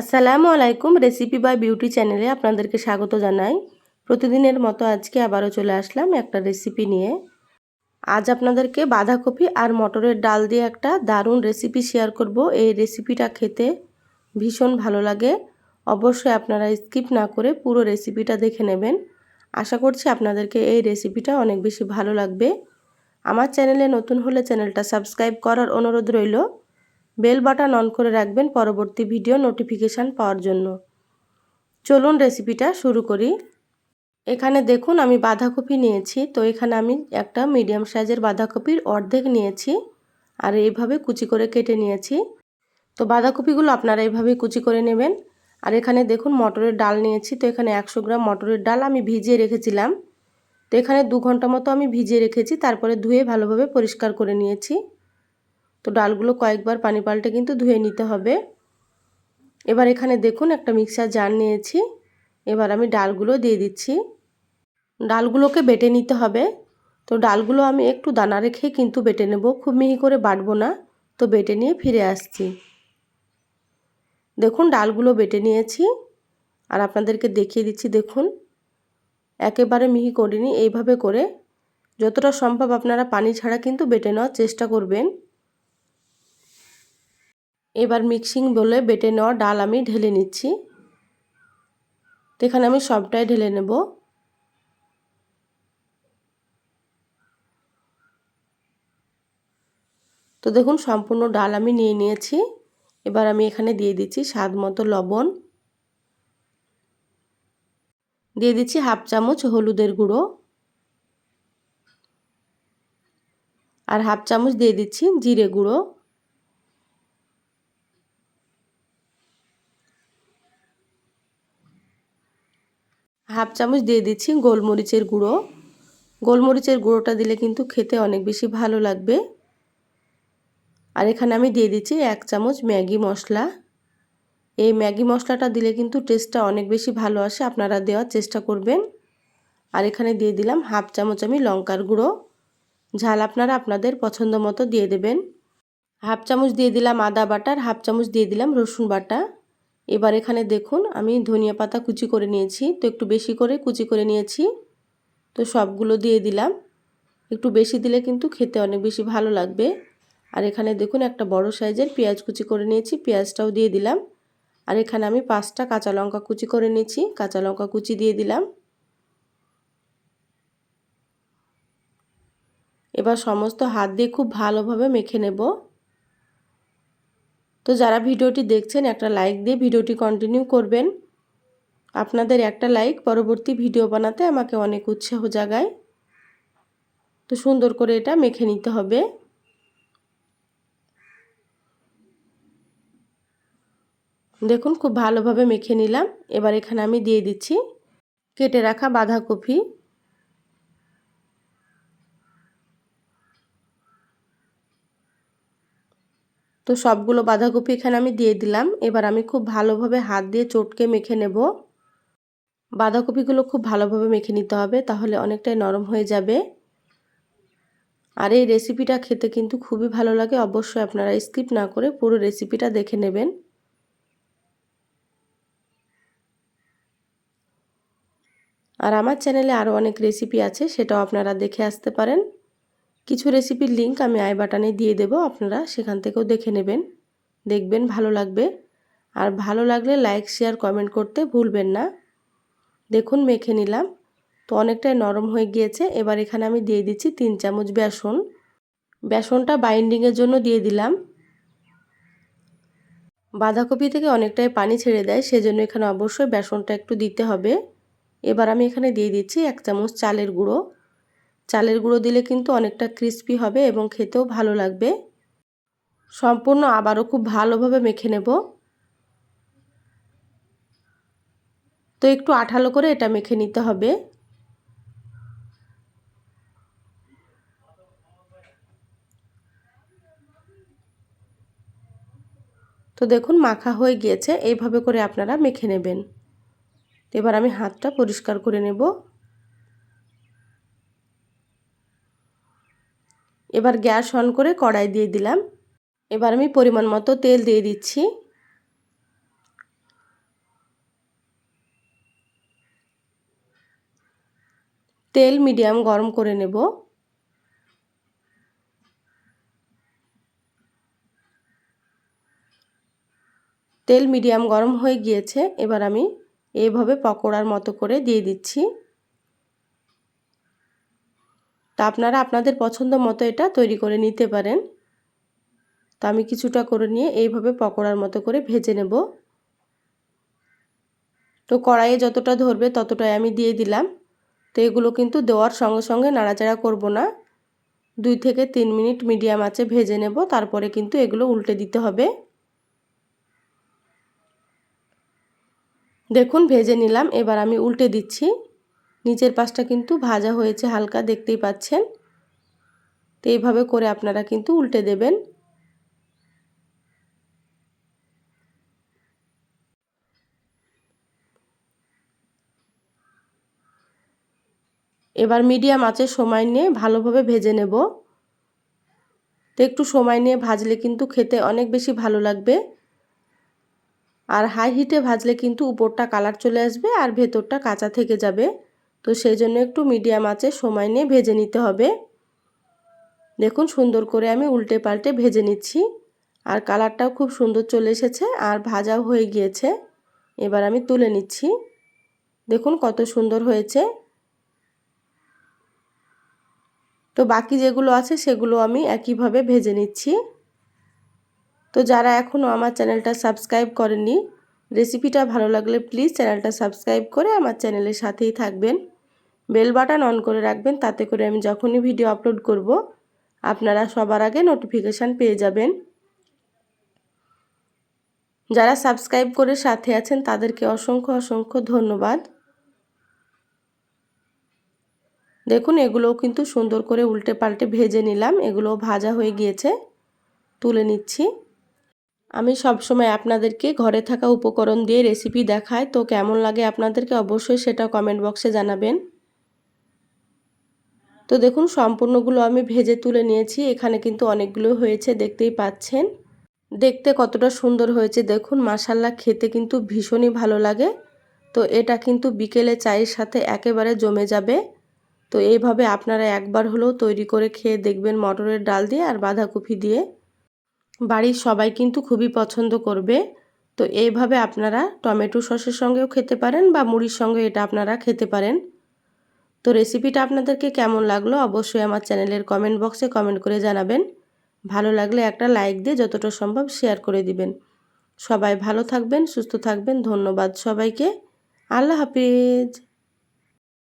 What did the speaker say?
আসসালামু আলাইকুম recipe by beauty চ্যানেলে আপনাদেরকে স্বাগত জানাই। প্রতিদিনের মতো আজকে আবারও চলে আসলাম একটা রেসিপি নিয়ে। আজ আপনাদেরকে বাঁধাকপি আর মটরের ডাল দিয়ে একটা দারুণ রেসিপি শেয়ার করব। এই রেসিপিটা খেতে ভীষণ ভালো লাগে। অবশ্যই আপনারা স্কিপ না করে পুরো রেসিপিটা দেখে নেবেন। আশা করছি আপনাদেরকে এই রেসিপিটা অনেক বেশি ভালো লাগবে। আমার চ্যানেলে নতুন হলে চ্যানেলটা সাবস্ক্রাইব করার অনুরোধ রইল। বেল বাটন অন করে রাখবেন পরবর্তী ভিডিও নোটিফিকেশান পাওয়ার জন্য। চলুন রেসিপিটা শুরু করি। এখানে দেখুন, আমি বাঁধাকপি নিয়েছি। তো এখানে আমি একটা মিডিয়াম সাইজের বাঁধাকপির অর্ধেক নিয়েছি আর এইভাবে কুচি করে কেটে নিয়েছি। তো বাঁধাকপিগুলো আপনারা এইভাবে কুচি করে নেবেন। আর এখানে দেখুন, মটরের ডাল নিয়েছি। তো এখানে একশো গ্রাম মটরের ডাল আমি ভিজিয়ে রেখেছিলাম। তো এখানে দু ঘণ্টা মতো আমি ভিজিয়ে রেখেছি। তারপরে ধুয়ে ভালোভাবে পরিষ্কার করে নিয়েছি। তো ডালগুলো কয়েকবার পানি পাল্টে কিন্তু ধুয়ে নিতে হবে। এবার এখানে দেখুন একটা মিক্সার জার নিয়েছি। এবার আমি ডালগুলো দিয়ে দিচ্ছি। ডালগুলোকে বেটে নিতে হবে। তো ডালগুলো আমি একটু দানা রেখে কিন্তু বেটে নেব। খুব মিহি করে বাটবো না। তো বেটে নিয়ে ফিরে আসছি। দেখুন ডালগুলো বেটে নিয়েছি। আর আপনাদেরকে দেখিয়ে দিচ্ছি, দেখুন। একেবারে মিহি করিনি। এইভাবে করে যতটা সম্ভব আপনারা পানি ছাড়া কিন্তু বেটে নেওয়ার চেষ্টা করবেন। এবার মিক্সিং বলে বেটে নেওয়া ডাল আমি ঢেলে নিচ্ছি। তো এখানে আমি সবটাই ঢেলে নেব। তো দেখুন, সম্পূর্ণ ডাল আমি নিয়ে নিয়েছি। এবার আমি এখানে দিয়ে দিচ্ছি স্বাদ মতো লবণ। দিয়ে দিচ্ছি হাফ চামচ হলুদের গুঁড়ো। আর হাফ চামচ দিয়ে দিচ্ছি জিরে গুঁড়ো। হাফ চামচ দিয়ে দিচ্ছি গোলমরিচের গুঁড়ো। গোলমরিচের গুঁড়োটা দিলে কিন্তু খেতে অনেক বেশি ভালো লাগবে। আর এখানে আমি দিয়ে দিচ্ছি এক চামচ ম্যাগি মশলা। এই ম্যাগি মশলাটা দিলে কিন্তু টেস্টটা অনেক বেশি ভালো আসে, আপনারা দেওয়ার চেষ্টা করবেন। আর এখানে দিয়ে দিলাম হাফ চামচ আমি লঙ্কার গুঁড়ো। ঝাল আপনারা আপনাদের পছন্দ মতো দিয়ে দেবেন। হাফ চামচ দিয়ে দিলাম আদা বাটার, হাফ চামচ দিয়ে দিলাম রসুন বাটা। এবার এখানে দেখুন, আমি ধনিয়া পাতা কুচি করে নিয়েছি। তো একটু বেশি করে কুচি করে নিয়েছি। তো সবগুলো দিয়ে দিলাম। একটু বেশি দিলে কিন্তু খেতে অনেক বেশি ভালো লাগবে। আর এখানে দেখুন, একটা বড় সাইজের পেঁয়াজ কুচি করে নিয়েছি। পেঁয়াজটাও দিয়ে দিলাম। আর এখানে আমি পাঁচটা কাঁচা লঙ্কা কুচি করে নিয়েছি। কাঁচা লঙ্কা কুচি দিয়ে দিলাম। এবার সমস্ত হাত দিয়ে খুব ভালোভাবে মেখে নেব। তো যারা ভিডিওটি দেখছেন, একটা লাইক দিয়ে ভিডিওটি কন্টিনিউ করবেন। আপনাদের একটা লাইক পরবর্তী ভিডিও বানাতে আমাকে অনেক উৎসাহ জাগায়। তো সুন্দর করে এটা মেখে নিতে হবে। দেখুন, খুব ভালোভাবে মেখে নিলাম। এবার এখানে আমি দিয়ে দিচ্ছি কেটে রাখা বাঁধাকপি। তো সবগুলো বাঁধাকপি এখানে আমি দিয়ে দিলাম। এবার আমি খুব ভালোভাবে হাত দিয়ে চটকে মেখে নেব। বাঁধাকপিগুলো খুব ভালোভাবে মেখে নিতে হবে, তাহলে অনেকটাই নরম হয়ে যাবে। আর এই রেসিপিটা খেতে কিন্তু খুবই ভালো লাগে, অবশ্যই আপনারা স্কিপ না করে পুরো রেসিপিটা দেখে নেবেন। আর আমার চ্যানেলে আরও অনেক রেসিপি আছে, সেটাও আপনারা দেখে আসতে পারেন। কিছু রেসিপির লিঙ্ক আমি আই বাটনে দিয়ে দেব, আপনারা সেখান থেকেও দেখে নেবেন। দেখবেন ভালো লাগবে। আর ভালো লাগলে লাইক শেয়ার কমেন্ট করতে ভুলবেন না। দেখুন, মেখে নিলাম। তো অনেকটাই নরম হয়ে গিয়েছে। এবার এখানে আমি দিয়ে দিচ্ছি তিন চামচ বেসন। বেসনটা বাইন্ডিংয়ের জন্য দিয়ে দিলাম। বাঁধাকপি থেকে অনেকটাই পানি ছেড়ে দেয়, সেজন্য এখানে অবশ্যই বেসনটা একটু দিতে হবে। এবার আমি এখানে দিয়ে দিচ্ছি এক চামচ চালের গুঁড়ো। চালের গুঁড়ো দিলে কিন্তু অনেকটা ক্রিস্পি হবে এবং খেতেও ভালো লাগবে। সম্পূর্ণ আবারও খুব ভালোভাবে মেখে নেব। তো একটু আঠালো করে এটা মেখে নিতে হবে। তো দেখুন, মাখা হয়ে গিয়েছে। এইভাবে করে আপনারা মেখে নেবেন। এবার আমি হাতটা পরিষ্কার করে নেব। এবার গ্যাস অন করে কড়াই দিয়ে দিলাম। এবার আমি পরিমাণ মতো তেল দিয়ে দিচ্ছি। তেল মিডিয়াম গরম করে নেব। তেল মিডিয়াম গরম হয়ে গিয়েছে, এবার আমি এভাবে পকোড়ার মতো করে দিয়ে দিচ্ছি। তা আপনারা আপনাদের পছন্দ মতো এটা তৈরি করে নিতে পারেন। তো আমি কিছুটা করে নিয়ে এইভাবে পকোড়ার মতো করে ভেজে নেব। তো কড়াইয়ে যতটা ধরবে ততটাই আমি দিয়ে দিলাম। তো এগুলো কিন্তু দেওয়ার সঙ্গে সঙ্গে নাড়াচাড়া করব না। দুই থেকে তিন মিনিট মিডিয়াম আছে ভেজে নেব, তারপরে কিন্তু এগুলো উল্টে দিতে হবে। দেখুন, ভেজে নিলাম, এবার আমি উল্টে দিচ্ছি। নিচের পাশটা কিন্তু ভাজা হয়েছে হালকা, দেখতেই পাচ্ছেন। তো এইভাবে করে আপনারা কিন্তু উল্টে দেবেন। এবার মিডিয়াম আছে সময় নিয়ে ভালোভাবে ভেজে নেব। তো একটু সময় নিয়ে ভাজলে কিন্তু খেতে অনেক বেশি ভালো লাগবে। আর হাই হিটে ভাজলে কিন্তু উপরটা কালার চলে আসবে আর ভেতরটা কাঁচা থেকে যাবে। তো সেই জন্য একটু মিডিয়াম আছে সময় নিয়ে ভেজে নিতে হবে। দেখুন সুন্দর করে আমি উল্টে পাল্টে ভেজে নিচ্ছি। আর কালারটাও খুব সুন্দর চলে এসেছে আর ভাজাও হয়ে গিয়েছে। এবার আমি তুলে নিচ্ছি। দেখুন কত সুন্দর হয়েছে। তো বাকি যেগুলো আছে সেগুলো আমি একইভাবে ভেজে নিচ্ছি। তো যারা এখনও আমার চ্যানেলটা সাবস্ক্রাইব করেনি রেসিপিটা ভালো লাগলে প্লিজ চ্যানেলটা সাবস্ক্রাইব করে আমার চ্যানেলের সাথেই থাকবেন। বেল বাটন অন করে রাখবেন, তাতে করে আমি যখনই ভিডিও আপলোড করব, আপনারা সবার আগে নোটিফিকেশান পেয়ে যাবেন। যারা সাবস্ক্রাইব করে সাথে আছেন, তাদেরকে অসংখ্য অসংখ্য ধন্যবাদ। দেখুন, এগুলোও কিন্তু সুন্দর করে উল্টে পাল্টে ভেজে নিলাম, এগুলোও ভাজা হয়ে গিয়েছে, তুলে নিচ্ছি। আমি সবসময় আপনাদেরকে ঘরে থাকা উপকরণ দিয়ে রেসিপি দেখাই, তো কেমন লাগে আপনাদেরকে অবশ্যই সেটা কমেন্ট বক্সে জানাবেন। তো দেখুন, সম্পূর্ণগুলো আমি ভেজে তুলে নিয়েছি। এখানে কিন্তু অনেকগুলো হয়েছে, দেখতেই পাচ্ছেন। দেখতে কতটা সুন্দর হয়েছে। দেখুন মাসাল্লা খেতে কিন্তু ভীষণই ভালো লাগে। তো এটা কিন্তু বিকেলে চায়ের সাথে একেবারে জমে যাবে। তো এইভাবে আপনারা একবার হলেও তৈরি করে খেয়ে দেখবেন মটরের ডাল দিয়ে আর বাঁধাকপি দিয়ে। বাড়ির সবাই কিন্তু খুবই পছন্দ করবে। তো এইভাবে আপনারা টমেটো সসের সঙ্গেও খেতে পারেন বা মুড়ির সঙ্গে এটা আপনারা খেতে পারেন। তো রেসিপিটা আপনাদেরকে কেমন লাগল অবশ্যই আমার চ্যানেলের কমেন্ট বক্সে কমেন্ট করে জানাবেন। ভালো লাগলে একটা লাইক দিয়ে যতটা সম্ভব শেয়ার করে দিবেন। সবাই ভালো থাকবেন, সুস্থ থাকবেন, ধন্যবাদ সবাইকে। আল্লাহ হাফিজ।